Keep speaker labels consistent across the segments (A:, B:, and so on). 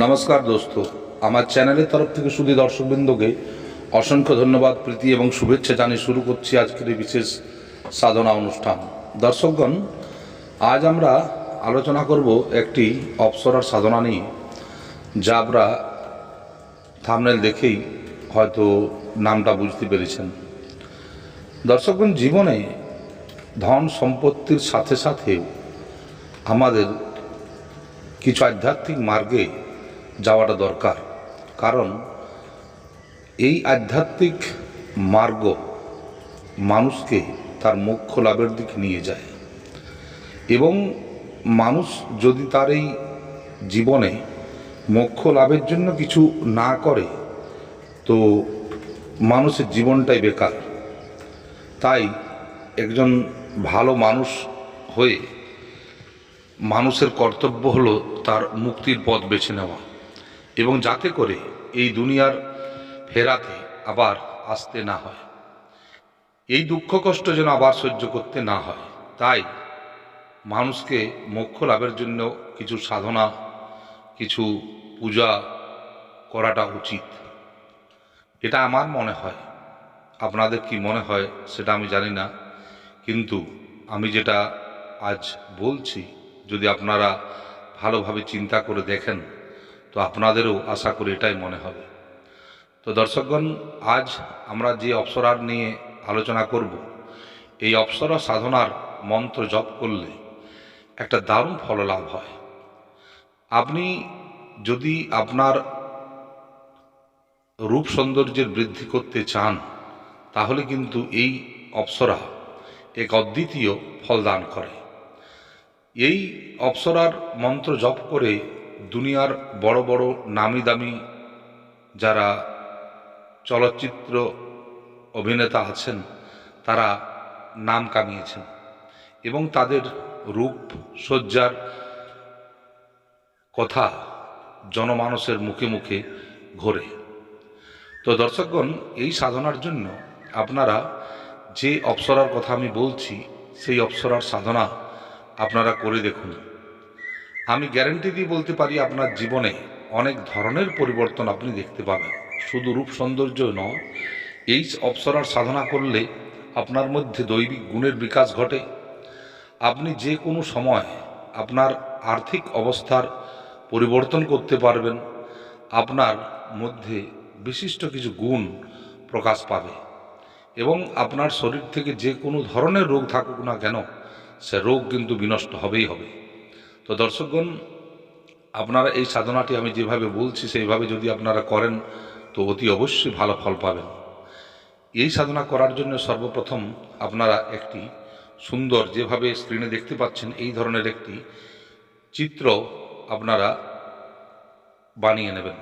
A: নমস্কার দোস্ত। আমার চ্যানেলের তরফ থেকে শুধু দর্শকবৃন্দকে অসংখ্য ধন্যবাদ, প্রীতি এবং শুভেচ্ছা জানিয়ে শুরু করছি আজকের এই বিশেষ সাধনা অনুষ্ঠান। দর্শকগণ, আজ আমরা আলোচনা করব একটি অপসরার সাধনা নিয়ে, যা আমরা থামনেল দেখেই হয়তো নামটা বুঝতে পেরেছেন। দর্শকগণ, জীবনে ধন সম্পত্তির সাথে সাথে আমাদের কিছু আধ্যাত্মিক মার্গে যাওয়াটা দরকার। কারণ এই আধ্যাত্মিক মার্গ মানুষকে তার মোক্ষ লাভের দিকে নিয়ে যায়। এবং মানুষ যদি তার এই জীবনে মোক্ষ লাভের জন্য কিছু না করে, তো মানুষের জীবনটাই বেকার। তাই একজন ভালো মানুষ হয়ে মানুষের কর্তব্য হলো তার মুক্তির পথ বেছে নেওয়া। এবং যাতে করে এই দুনিয়ার ফেরাতে আবার আসতে না হয়। এই দুঃখ কষ্ট যেন আবার সহ্য করতে না হয়। তাই মানুষকে মোক্ষ লাভের জন্য কিছু সাধনা, কিছু পূজা করাটা উচিত। এটা আমার মনে হয়। আপনাদের কি মনে হয় সেটা আমি জানি না। কিন্তু আমি যেটা আজ বলছি, যদি আপনারা ভালোভাবে চিন্তা করে দেখেন তো আপনাদেরও আশা করি এটাই মনে হবে। তো দর্শকগণ, আজ আমরা যে অপসরার নিয়ে আলোচনা করব, এই অপসরা সাধনার মন্ত্র জপ করলে একটা দারুণ ফল লাভ হয়। আপনি যদি আপনার রূপ সৌন্দর্যের বৃদ্ধি করতে চান, তাহলে কিন্তু এই অপসরা এক অদ্বিতীয় ফলদান করে। এই অপসরার মন্ত্র জপ করে দুনিয়ার বড় বড় নামি দামি যারা চলচ্চিত্র অভিনেতা আছেন, তারা নাম কামিয়েছেন এবং তাদের রূপ সজ্জার কথা জনমানসের মুখে মুখে ঘোরে। তো দর্শকগণ, এই সাধনার জন্য আপনারা যে অপসরার কথা আমি বলছি, সেই অপসরার সাধনা আপনারা করে দেখুন। আমি গ্যারেন্টি দিয়ে বলতে পারি আপনার জীবনে অনেক ধরনের পরিবর্তন আপনি দেখতে পাবেন। শুধু রূপ সৌন্দর্য নয় এই অপসরার সাধনা করলে আপনার মধ্যে দৈবিক গুণের বিকাশ ঘটে। আপনি যে কোনো সময় আপনার আর্থিক অবস্থার পরিবর্তন করতে পারবেন। আপনার মধ্যে বিশিষ্ট কিছু গুণ প্রকাশ পাবে। এবং আপনার শরীর থেকে যে কোনো ধরনের রোগ থাকুক না কেন, সে রোগ কিন্তু বিনষ্ট হবেই হবে। তো দর্শকগণ, আপনারা এই সাধনাটি আমি যেভাবে বলছি, সেইভাবে যদি আপনারা করেন, তো অতি অবশ্যই ভালো ফল পাবেন। এই সাধনা করার জন্য সর্বপ্রথম আপনারা একটি সুন্দর, যেভাবে স্ক্রিনে দেখতে পাচ্ছেন, এই ধরনের একটি চিত্র আপনারা বানিয়ে নেবেন।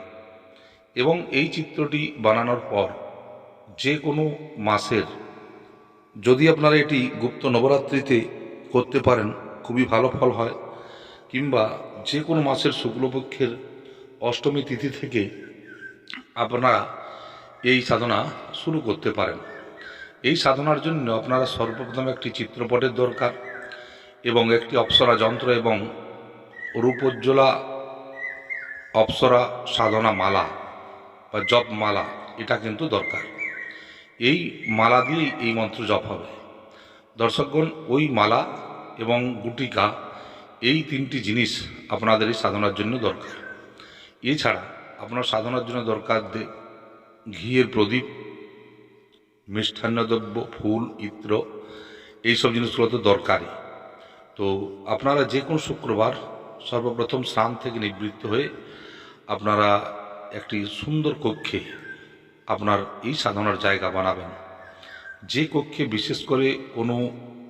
A: এবং এই চিত্রটি বানানোর পর যে কোনো মাসের, যদি আপনারা এটি গুপ্ত নবরাত্রিতে করতে পারেন, খুবই ভালো ফল হয়। কিংবা যে কোনো মাসের শুক্লপক্ষের অষ্টমী তিথি থেকে আপনারা এই সাধনা শুরু করতে পারেন। এই সাধনার জন্য আপনারা সর্বপ্রথম একটি চিত্রপটের দরকার এবং একটি অপ্সরা যন্ত্র এবং রূপোজ্জ্বলা অপ্সরা সাধনা মালা বা জপ মালা, এটা কিন্তু দরকার। এই মালা দিয়েই এই মন্ত্র জপ হবে। দর্শকগণ, ওই মালা এবং গুটিকা এই তিনটি জিনিস আপনাদের এই সাধনার জন্য দরকার। এছাড়া আপনার সাধনার জন্য দরকার ঘিয়ের প্রদীপ, মিষ্টান্নদ্রব্য, ফুল, ইত্র এইসব জিনিসগুলো তো দরকারই। তো আপনারা যে কোনো শুক্রবার সর্বপ্রথম স্নান থেকে নিবৃত্ত হয়ে আপনারা একটি সুন্দর কক্ষে আপনার এই সাধনার জায়গা বানাবেন। যে কক্ষে বিশেষ করে কোনো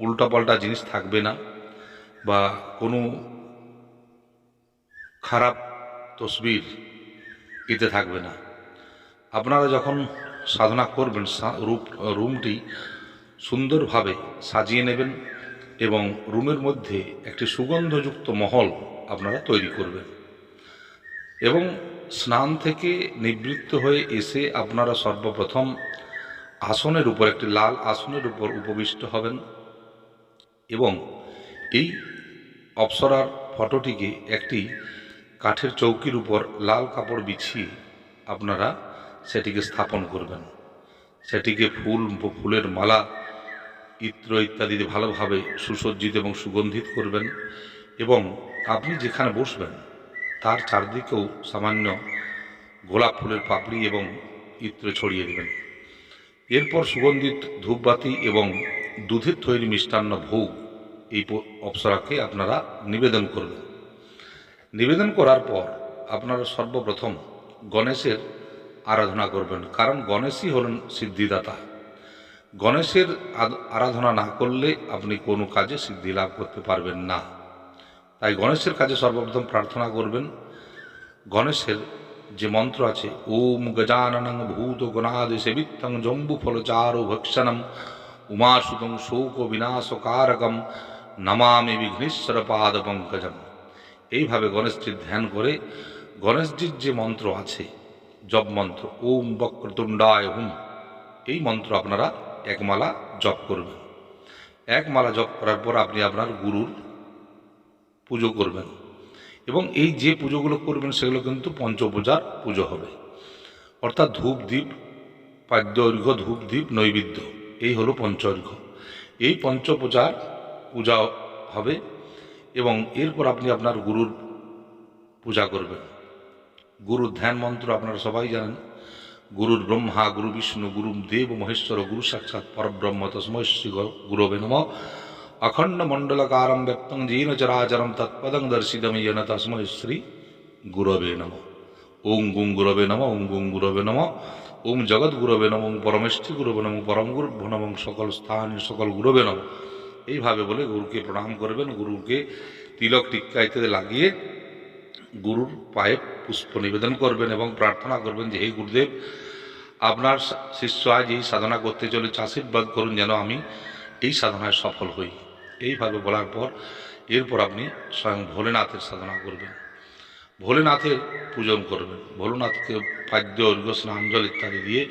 A: উল্টাপাল্টা জিনিস থাকবে না বা কোনো খারাপ তসবির এতে থাকবে না। আপনারা যখন সাধনা করবেন রূপ, রুমটি সুন্দরভাবে সাজিয়ে নেবেন এবং রুমের মধ্যে একটি সুগন্ধযুক্ত মহল আপনারা তৈরি করবেন এবং স্নান থেকে নিবৃত্ত হয়ে এসে আপনারা সর্বপ্রথম আসনের উপর, একটি লাল আসনের উপর উপবিষ্ট হবেন এবং এই অপ্সরার ফটোটিকে একটি কাঠের চৌকির উপর লাল কাপড় বিছিয়ে আপনারা সেটিকে স্থাপন করবেন। সেটিকে ফুল, ফুলের মালা, ইত্র ইত্যাদিতে ভালোভাবে সুসজ্জিত এবং সুগন্ধিত করবেন এবং আপনি যেখানে বসবেন, তার চারদিকেও সামান্য গোলাপ ফুলের পাপড়ি এবং ইত্র ছড়িয়ে দেবেন। এরপর সুগন্ধিত ধূপবাতি এবং দুধের তৈরি মিষ্টান্ন ভোগ এই অপ্সরাকে আপনারা নিবেদন করবেন। নিবেদন করার পর আপনারা সর্বপ্রথম গণেশের আরাধনা করবেন, কারণ গণেশই হলেন সিদ্ধিদাতা। গণেশের আরাধনা না করলে আপনি কোনো কাজে সিদ্ধি লাভ করতে পারবেন না। তাই গণেশের কাছে সর্বপ্রথম প্রার্থনা করবেন, গণেশের যে মন্ত্র আছে, ওম গজাননং ভূত গণাদি সেবিত্তং জম্বু ফলচারু ভক্ষণম, উমাসুতং শোক বিনাশকারকম নমামি বিঘ্নেশ্বর পাদ পঙ্কজম এইভাবে গণেশজির ধ্যান করে গণেশজির যে মন্ত্র আছে, জপ মন্ত্র, ওম বক্রতুণ্ডায় হুম, এই মন্ত্র আপনারা একমালা জপ করবেন। এক মালা জপ করার পর আপনি আপনার গুরুর পুজো করবেন। এবং এই যে পুজোগুলো করবেন, সেগুলো কিন্তু পঞ্চপূজার পুজো হবে। অর্থাৎ ধূপ দ্বীপ পাদ্যর্ঘ্য, ধূপ দ্বীপ নৈবেদ্য, এই হলো পঞ্চর্ঘ্য। এই পঞ্চপূজার পূজা হবে এবং এরপর আপনি আপনার গুরুর পূজা করবেন। গুরু ধ্যান মন্ত্র আপনারা সবাই জানেন। গুরুর ব্রহ্মা, গুরু বিষ্ণু, গুরু দেব, মহেশ্বর, গুরু সাক্ষাৎ, পরব্রহ্ম, তস্মৈ শ্রী গুরবে নম। অখণ্ড মণ্ডলকারম ব্যক্তং যেন চরাচরম তৎপদং দর্শিতম যেন তস্মৈ শ্রী গুরবে নম। ওং গুং গুরবে নম, ওং গুং গুরবে নম। ওম জগৎ গুরবে নম, ওং পরমেষ্ঠি গুরবে নম পরম গুরু নম সকল স্থান সকল গুরবে নম। এইভাবে বলে গুরুকে প্রণাম করবেন, গুরুকে তিলক টিক্কা ইত্যাদি লাগিয়ে গুরুর পায়ে পুষ্প নিবেদন করবেন এবং প্রার্থনা করবেন যে, হে গুরুদেব, আপনার শিষ্য আজ এই সাধনা করতে চলেছে, আশীর্বাদ করুন যেন আমি এই সাধনায় সফল হই। এইভাবে বলার পর এরপর আপনি স্বয়ং ভোলেনাথের সাধনা করবেন। ভোলেনাথের পূজন করবেন। ভোলেনাথকে পাদ্য, অর্ঘ্য স্নাঞ্জল ইত্যাদি দিয়ে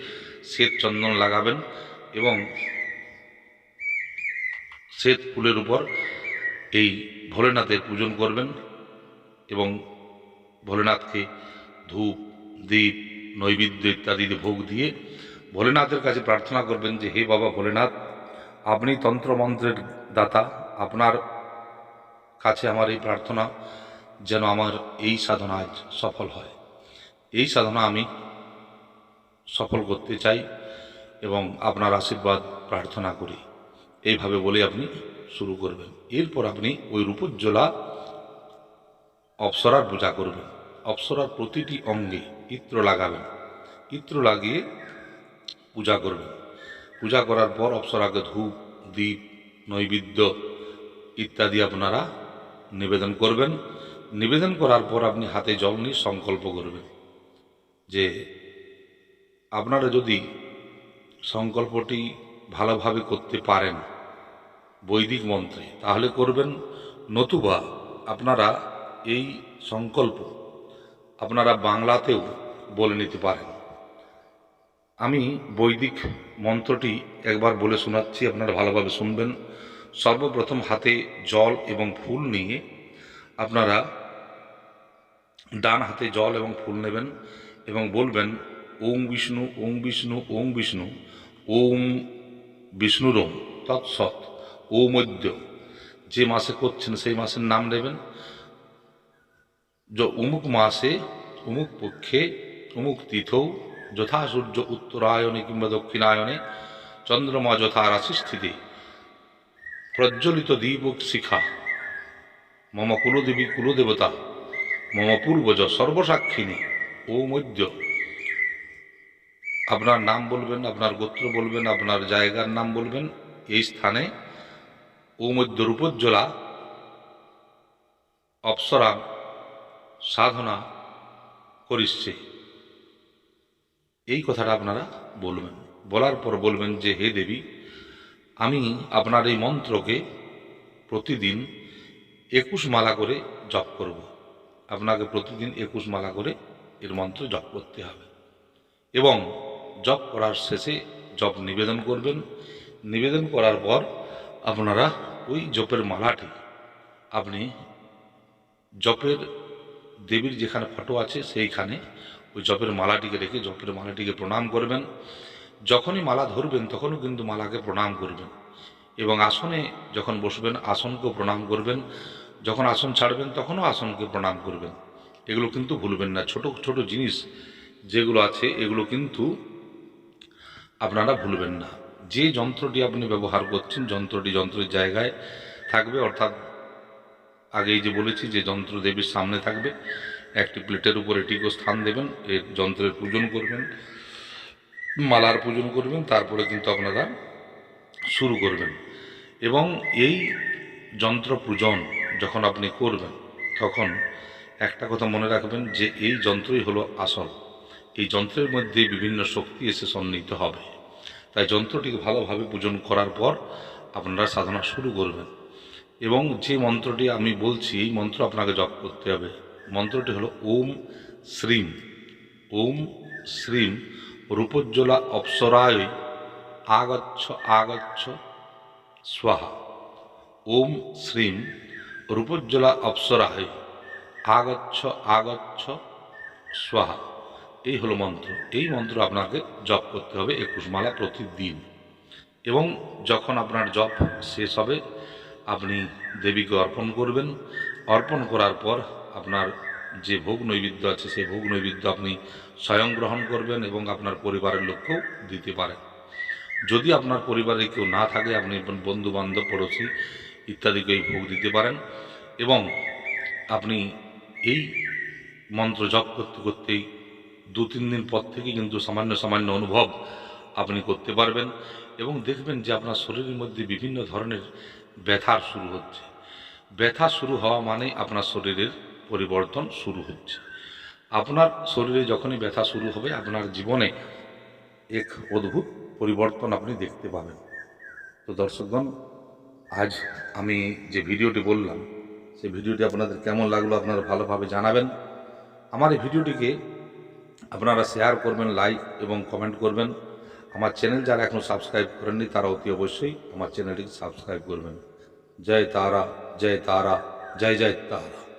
A: শ্বেত চন্দন লাগাবেন এবং শ্বেত ফুলের উপর এই ভোলেনাথের পূজন করবেন এবং ভোলেনাথকে ধূপ, দীপ, নৈবেদ্য ইত্যাদিতে ভোগ দিয়ে ভোলেনাথের কাছে প্রার্থনা করবেন যে, হে বাবা ভোলেনাথ, আপনি তন্ত্রমন্ত্রের দাতা, আপনার কাছে আমার এই প্রার্থনা যেন আমার এই সাধনা আজ সফল হয়। এই সাধনা আমি সফল করতে চাই এবং আপনার আশীর্বাদ প্রার্থনা করি। এইভাবে বলে আপনি শুরু করবেন। এরপর আপনি ওই রূপজ্জ্বলা অপ্সরার পূজা করবেন। অপ্সরার প্রতিটি অঙ্গে ইত্র লাগাবেন। ইত্র লাগিয়ে পূজা করবেন। পূজা করার পর অপ্সরাকে ধূপ দ্বীপ নৈবেদ্য ইত্যাদি আপনারা নিবেদন করবেন। নিবেদন করার পর আপনি হাতে জল নিয়ে সংকল্প করবেন যে আপনারা যদি সংকল্পটি ভালোভাবে করতে পারেন বৈদিক মন্ত্রে। তাহলে করবেন, নতুবা আপনারা এই সংকল্প আপনারা বাংলাতেও বলে নিতে পারেন। আমি বৈদিক মন্ত্রটি একবার বলে শোনাচ্ছি, আপনারা ভালোভাবে শুনবেন। সর্বপ্রথম হাতে জল এবং ফুল নিয়ে আপনারা ডান হাতে জল এবং ফুল নেবেন এবং বলবেন, ওং বিষ্ণু ওং বিষ্ণু ওং বিষ্ণু, ওম বিষ্ণুরম, তৎসৎ ও মধ্য যে মাসে করছেন, সেই মাসের নাম নেবেন। যে অমুক মাসে অমুক পক্ষে অমুক তিথৌ, যথা সূর্য উত্তরায়ণে কিংবা দক্ষিণায়নে চন্দ্রমা যথা রাশিস্থিতি, প্রজ্বলিত দীপক শিখা, মম কুলদেবী কুলদেবতা, মম পূর্বজ সর্বসাক্ষিণী ও মধ্য আপনার নাম বলবেন, আপনার গোত্র বলবেন, আপনার জায়গার নাম বলবেন, এই স্থানে রূপোজ্জ্বলা অপ্সরা সাধনা করিচ্ছে। এই কথাটা আপনারা বলবেন। বলার পর বলবেন যে, হে দেবী, আমি আপনার এই মন্ত্রকে প্রতিদিন একুশ মালা করে জপ করব। আপনাকে প্রতিদিন একুশ মালা করে এর মন্ত্র জপ করতে হবে। এবং জপ করার শেষে জপ নিবেদন করবেন। নিবেদন করার পর আপনারা ওই জপের মালাটি, আপনি জপের দেবীর যেখানে ফটো আছে সেইখানে ওই জপের মালাটিকে রেখে জপের মালাটিকে প্রণাম করবেন। যখনই মালা ধরবেন তখনও কিন্তু মালাকে প্রণাম করবেন এবং আসনে যখন বসবেন আসনকেও প্রণাম করবেন। যখন আসন ছাড়বেন তখনও আসনকে প্রণাম করবেন। এগুলো কিন্তু ভুলবেন না। ছোট ছোট জিনিস যেগুলো আছে এগুলো কিন্তু আপনারা ভুলবেন না। যে যন্ত্রটি আপনি ব্যবহার করছেন, যন্ত্রটি যন্ত্রের জায়গায় থাকবে, অর্থাৎ আগেই যে বলেছি যে যন্ত্র দেবীর সামনে থাকবে, একটি প্লেটের উপর এটিকেও স্থান দেবেন, এর যন্ত্রের পূজন করবেন, মালার পূজন করবেন, তারপরে কিন্তু আপনারা শুরু করবেন। এবং এই যন্ত্র পূজন যখন আপনি করবেন, তখন একটা কথা মনে রাখবেন যে এই যন্ত্রই হলো আসল। এই যন্ত্রের মধ্যে বিভিন্ন শক্তি এসে সন্নিহিত হবে। তাই যন্ত্রটিকে ভালোভাবে পূজন করার পর আপনারা সাধনা শুরু করবেন। এবং যে মন্ত্রটি আমি বলছি, এই মন্ত্র আপনাকে জপ করতে হবে। মন্ত্রটি হলো ওম শ্রীম। ওম শ্রীম রূপজ্জ্বলা অপ্সরায় আগচ্ছ আগচ্ছ, স্বাহা। ওম শ্রীম রূপজ্জ্বলা অপ্সরায় আগচ্ছ আগচ্ছ, স্বাহা। এই হলো মন্ত্র। এই মন্ত্র আপনাকে জপ করতে হবে একুশ মালা প্রতিদিন। এবং যখন আপনার জপ শেষ হবে, আপনি দেবীকে অর্পণ করবেন। অর্পণ করার পর আপনার যে ভোগ নৈবেদ্য আছে, সেই ভোগ নৈবেদ্য আপনি স্বয়ং গ্রহণ করবেন এবং আপনার পরিবারের লোককেও দিতে পারেন। যদি আপনার পরিবারে কেউ না থাকে, আপনি বন্ধু বান্ধব পড়োশি ইত্যাদিকে এই ভোগ দিতে পারেন। এবং আপনি এই মন্ত্র জপ করতে করতেই দু তিন দিন পর থেকে কিন্তু সামান্য সামান্য অনুভব আপনি করতে পারবেন এবং দেখবেন যে আপনার শরীরের মধ্যে বিভিন্ন ধরনের ব্যথার শুরু হচ্ছে। ব্যথা শুরু হওয়া মানে আপনার শরীরের পরিবর্তন শুরু হচ্ছে। আপনার শরীরে যখনই ব্যথা শুরু হবে, আপনার জীবনে এক অদ্ভুত পরিবর্তন আপনি দেখতে পাবেন। তো দর্শকগণ, আজ আমি যে ভিডিওটি বললাম সেই ভিডিওটি আপনাদের কেমন লাগল আপনারা ভালোভাবে জানাবেন। আমার এই ভিডিওটিকে আপনারা শেয়ার করবেন লাইক এবং কমেন্ট করবেন। আমার চ্যানেল যারা এখনও সাবস্ক্রাইব করেননি, তারা অতি অবশ্যই আমার চ্যানেলটিকে সাবস্ক্রাইব করবেন। জয় তারা জয় তারা, জয় জয় তারা।